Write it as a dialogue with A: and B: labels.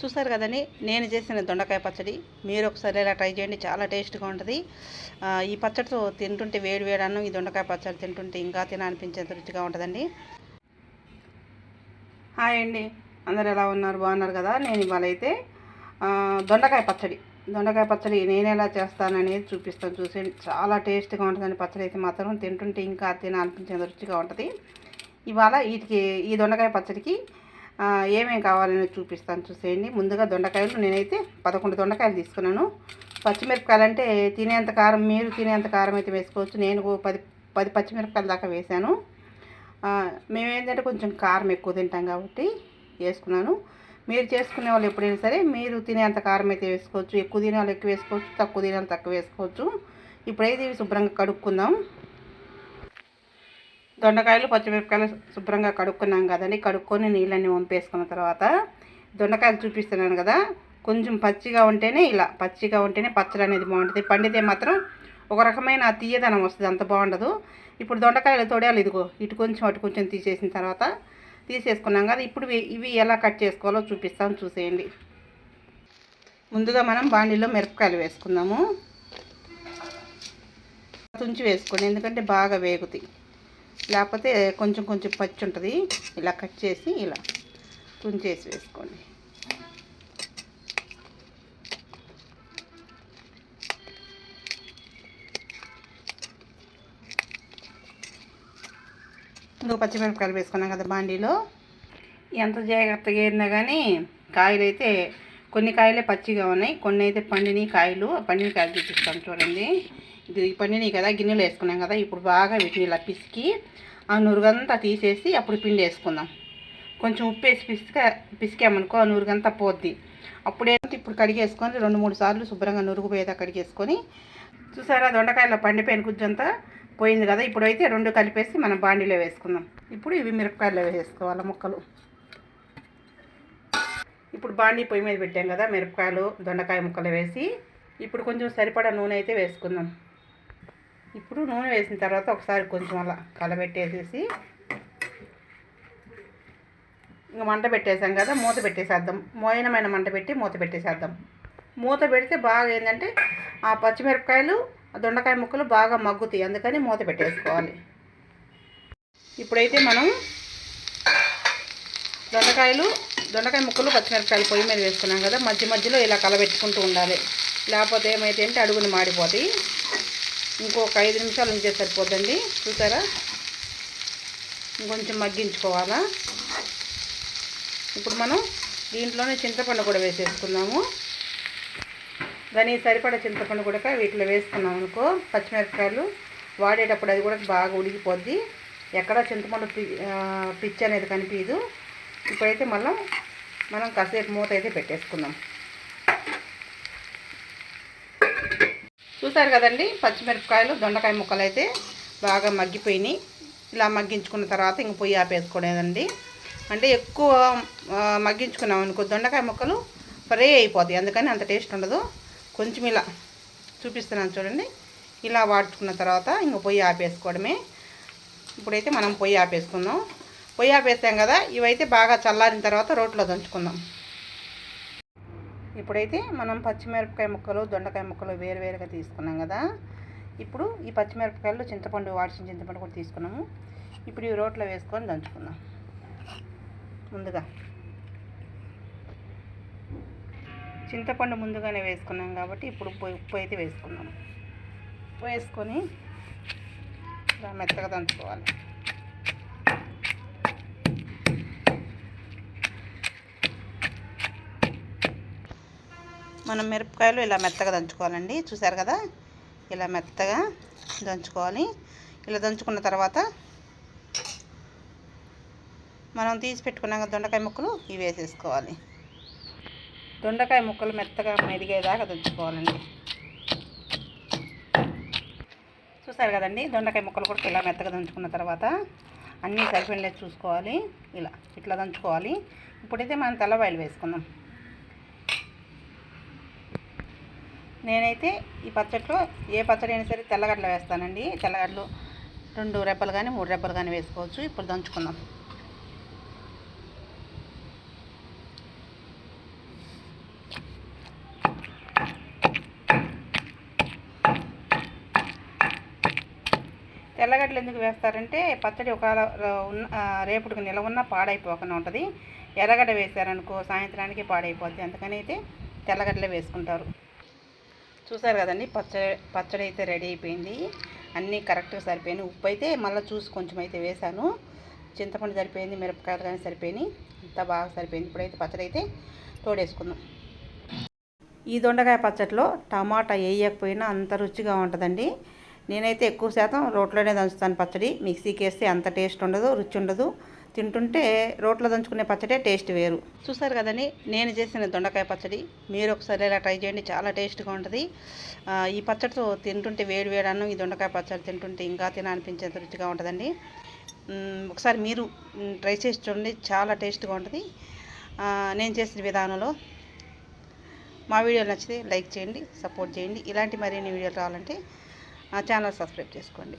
A: చూసారు కదండి నేను చేసిన దొండకాయ పచ్చడి. మీరు ఒకసారి ఇలా ట్రై చేయండి చాలా టేస్ట్గా ఉంటుంది. ఈ పచ్చడితో తింటుంటే వేడి వేడి అన్నం ఈ దొండకాయ పచ్చడి తింటుంటే ఇంకా తినాలనిపించేంత రుచిగా ఉంటుందండి. హాయ్ అండి అందరు ఎలా ఉన్నారు? బాగున్నారు కదా? నేను ఇవాళ అయితే దొండకాయ పచ్చడి. దొండకాయ పచ్చడి నేను ఎలా చేస్తాననేది చూపిస్తాను చూసి చాలా టేస్ట్గా ఉంటుందండి పచ్చడి అయితే మాత్రం. తింటుంటే ఇంకా తినాలనిపించేంత రుచిగా ఉంటుంది. ఇవాళ వీటికి ఈ దొండకాయ పచ్చడికి ఏమేమి కావాలని చూపిస్తాను చూసేయండి. ముందుగా దొండకాయలు నేనైతే పదకొండు దొండకాయలు తీసుకున్నాను. పచ్చిమిరపకాయలు అంటే తినేంత కారం మీరు తినేంత కారం అయితే వేసుకోవచ్చు. నేను పది పది పచ్చిమిరపకాయల దాకా వేసాను మేమేంటంటే మేము ఏంటంటే కొంచెం కారం ఎక్కువ తింటాం కాబట్టి వేసుకున్నాను. మీరు చేసుకునే వాళ్ళు ఎప్పుడైనా సరే మీరు తినేంత కారం అయితే వేసుకోవచ్చు. ఎక్కువ తినే వాళ్ళు ఎక్కువ వేసుకోవచ్చు. తక్కువ తినే వాళ్ళు తక్కువ వేసుకోవచ్చు. ఇప్పుడైతే శుభ్రంగా కడుక్కుందాం. దొండకాయలు పచ్చిమిరపకాయలు శుభ్రంగా కడుక్కున్నాం కదండి. కడుక్కొని నీళ్ళన్నీ వంపేసుకున్న తర్వాత దొండకాయలు చూపిస్తున్నాను కదా. కొంచెం పచ్చిగా ఉంటేనే ఇలా పచ్చిగా ఉంటేనే పచ్చడి అనేది బాగుంటుంది. పండితే మాత్రం ఒక రకమైన తీయదనం వస్తుంది అంత బాగుండదు. ఇప్పుడు దొండకాయలు తోడాలి ఇదిగో. ఇటు కొంచెం అటు కొంచెం తీసేసిన తర్వాత తీసేసుకున్నాం కదా. ఇప్పుడు ఇవి- ఎలా కట్ చేసుకోవాలో చూపిస్తాం చూసేయండి. ముందుగా మనం బాండీలో మిరపకాయలు వేసుకుందాము. తుంచి వేసుకోండి ఎందుకంటే బాగా వేగుతాయి. లేకపోతే కొంచెం కొంచెం పచ్చి ఉంటుంది. ఇలా కట్ చేసి ఇలా తుంచేసి వేసుకోండి. ఇంకో పచ్చిమిరపకాయలు వేసుకున్నాం కదా బాండీలో. ఎంత జాగ్రత్తగా ఏరినా కానీ కాయలు అయితే కొన్ని కాయలే పచ్చిగా ఉన్నాయి. కొన్ని అయితే పండిని కాయలు. పండిన కాయలు చూపిస్తాం చూడండి. ఇది ఈ పండినవి కదా గిన్నెలో వేసుకున్నాం కదా ఇప్పుడు బాగా వీటిని ఇలా పిసికి ఆ నురుగంతా తీసేసి అప్పుడు పిండి వేసుకుందాం. కొంచెం ఉప్పు వేసి పిసిక పిసికామనుకో ఆ నురుగంతా పోద్ది. అప్పుడు ఏంటంటే ఇప్పుడు కడిగేసుకొని రెండు మూడు సార్లు శుభ్రంగా నురుగు పోయేదా కడిగేసుకొని చూసారా దొండకాయలో పండిపోయిన గుజ్జంతా పోయింది కదా ఇప్పుడైతే రెండు కలిపేసి మనం బాండీలో వేసుకుందాం. ఇప్పుడు ఇవి మిరపకాయలో వేసుకోవాలి ముక్కలు. ఇప్పుడు బాండీ పొయ్యి మీద పెట్టాం కదా మిరపకాయలు దొండకాయ ముక్కలు వేసి ఇప్పుడు కొంచెం సరిపడా నూనె అయితే వేసుకుందాం. ఇప్పుడు నూనె వేసిన తర్వాత ఒకసారి కొంచెం అలా కలబెట్టేసేసి ఇంకా మంట పెట్టేసాం కదా మూత పెట్టేసేద్దాం. మోయనమైన మంట పెట్టి మూత పెట్టేసేద్దాం. మూత పెడితే బాగా ఏంటంటే ఆ పచ్చిమిరపకాయలు ఆ దొండకాయ ముక్కలు బాగా మగ్గుతాయి. అందుకని మూత పెట్టేసుకోవాలి. ఇప్పుడైతే మనం దొండకాయలు దొండకాయ ముక్కలు పచ్చిమిరపకాయలు పొయ్యి మీద వేసుకున్నాం కదా మధ్య మధ్యలో ఇలా కలబెట్టుకుంటూ ఉండాలి. లేకపోతే ఏమైతే అంటే అడుగుని మాడిపోతాయి. ఇంకొక ఐదు నిమిషాలు ఉంచే సరిపోద్దండి. చూసారా? ఇంకొంచెం మగ్గించుకోవాలా? ఇప్పుడు మనం దీంట్లోనే చింతపండు కూడా వేసేసుకున్నాము దానికి సరిపడ చింతపండు కూడా వీటిలో వేసుకున్నాం అనుకో పచ్చిమిరపకాయలు వాడేటప్పుడు అది కూడా బాగా ఉడికిపోద్ది. ఎక్కడ చింతపండు పి- పిచ్చి అనేది కనిపించదు. ఇప్పుడైతే మళ్ళీ మనం కాసేపు మూత అయితే పెట్టేసుకుందాం. చూసారు కదండి పచ్చిమిరపకాయలు దొండకాయ ముక్కలు అయితే బాగా మగ్గిపోయినాయి. ఇలా మగ్గించుకున్న తర్వాత ఇంక పొయ్యి ఆపేసుకోలేదండి. అంటే ఎక్కువ మగ్గించుకున్నాం అనుకో దొండకాయ ముక్కలు ఫ్రై అయిపోతాయి అందుకని అంత టేస్ట్ ఉండదు. కొంచెం ఇలా చూపిస్తున్నాను చూడండి. ఇలా వాడుచుకున్న తర్వాత ఇంక పొయ్యి ఆపేసుకోవడమే. ఇప్పుడైతే మనం పొయ్యి ఆపేసుకుందాం. పొయ్యి ఆపేసాం కదా ఇవైతే బాగా చల్లారిన తర్వాత రోట్లో దంచుకుందాం. ఇప్పుడైతే మనం పచ్చిమిరపకాయ ముక్కలు దొండకాయ ముక్కలు వేరు వేరుగా తీసుకున్నాం కదా. ఇప్పుడు ఈ పచ్చిమిరపకాయలు చింతపండు వాడిసిన చింతపండు కూడా తీసుకున్నాము. ఇప్పుడు ఈ రోట్లో వేసుకొని దంచుకుందాం. ముందుగా. చింతపండు ముందుగానే వేసుకున్నాం కాబట్టి ఇప్పుడు ఉప్పు ఉప్పు అయితే ఉప్పు వేసుకొని మెత్తగా దంచుకోవాలి. మనం మిరపకాయలు ఇలా మెత్తగా దంచుకోవాలండి. చూసారు కదా? ఇలా మెత్తగా దంచుకోవాలి. ఇలా దంచుకున్న తర్వాత మనం తీసి పెట్టుకున్నాక దొండకాయ ముక్కలు ఇవి వేసేసుకోవాలి. దొండకాయ ముక్కలు మెత్తగా మెదిగేదాకా దంచుకోవాలండి. చూసారు కదండి? దొండకాయ ముక్కలు కూడా ఇలా మెత్తగా దంచుకున్న తర్వాత అన్నీ సరిపోయినలేదు చూసుకోవాలి. ఇలా ఇట్లా దంచుకోవాలి. ఇప్పుడైతే మనం తెల్లవాయిలు వేసుకుందాం. నేనైతే ఈ పచ్చట్లో ఏ పచ్చడి అయినా సరే తెల్లగడ్డలు వేస్తానండి. తెల్లగడ్డలు రెండు రెబ్బలు కానీ మూడు రెబ్బలు కానీ వేసుకోవచ్చు. ఇప్పుడు దంచుకుందాం. తెల్లగడ్డలు ఎందుకు వేస్తారంటే పచ్చడి ఒక ఉన్న రేపుడికి నిలవ ఉన్న పాడైపోకుండా ఉంటుంది. ఎర్రగడ్డ వేశారనుకో సాయంత్రానికి పాడైపోద్ది. అందుకని అయితే తెల్లగడ్డలే వేసుకుంటారు. చూసారు కదండి పచ్చడి పచ్చడి అయితే రెడీ అయిపోయింది. అన్నీ కరెక్ట్గా సరిపోయినాయి. ఉప్పు అయితే మళ్ళీ చూసి కొంచెం అయితే వేసాను. చింతపండు సరిపోయింది మిరపకాయలు కానీ సరిపోయినాయి. అంతా బాగా సరిపోయింది. ఇప్పుడైతే పచ్చడి అయితే తోడేసుకుందాం. ఈ దొండకాయ పచ్చడిలో టమాటా వేయకపోయినా అంత రుచిగా ఉంటుందండి. నేనైతే ఎక్కువ శాతం రోట్లోనే దంచుతాను పచ్చడి. మిక్సీకి వేస్తే అంత టేస్ట్ ఉండదు రుచి ఉండదు. తింటుంటే రోట్లో దంచుకునే పచ్చడే టేస్ట్ వేరు. చూసారు కదండి నేను చేసిన దొండకాయ పచ్చడి. మీరు ఒకసారి ఇలా ట్రై చేయండి చాలా టేస్ట్గా ఉంటుంది. ఈ పచ్చడితో తింటుంటే వేడి వేడి అన్నం ఈ దొండకాయ పచ్చడి తింటుంటే ఇంకా తినాలనిపించేంత రుచిగా ఉంటుందండి. ఒకసారి మీరు ట్రై చేసి చూడండి చాలా టేస్ట్గా ఉంటుంది. నేను చేసిన విధానంలో. మా వీడియోలు నచ్చితే లైక్ చేయండి సపోర్ట్ చేయండి. ఇలాంటి మరిన్ని వీడియోలు రావాలంటే ఛానల్ సబ్స్క్రైబ్ చేసుకోండి.